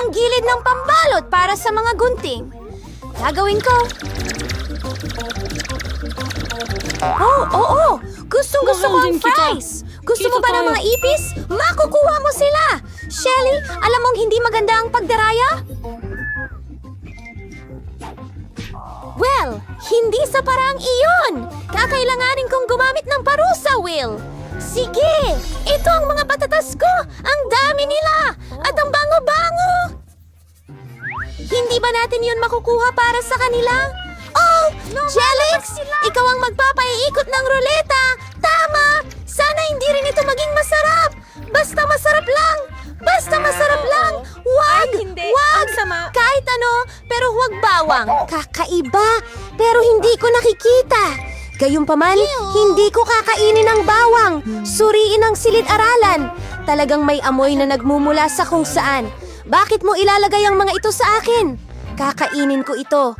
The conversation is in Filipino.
yung gilid ng pambalot para sa mga gunting. Gagawin ko. Oh, oo, oh, Gustong gusto ko ang fries. Gusto mo ba ng mga ipis? Makukuha mo sila. Shelly, alam mong hindi maganda ang pagdaraya? Well, hindi sa parang iyon. Kakailanganin kong gumamit ng parusa, Will. Sige, ito ang mga patatas ko. Ang dami nila. At ang. Hindi ba natin yun makukuha para sa kanila? Oh, Jelix! Ikaw ang magpapaiikot ng ruleta! Tama! Sana hindi rin ito maging masarap! Basta masarap lang! Basta masarap lang! Wag! Ay, hindi. Wag! Ang sama. Kahit ano, pero huwag bawang. Kakaiba, pero hindi ko nakikita. Gayunpaman, hindi ko kakainin ang bawang. Suriin ang silid-aralan. Talagang may amoy na nagmumula sa kung saan. Bakit mo ilalagay ang mga ito sa akin? Kakainin ko ito.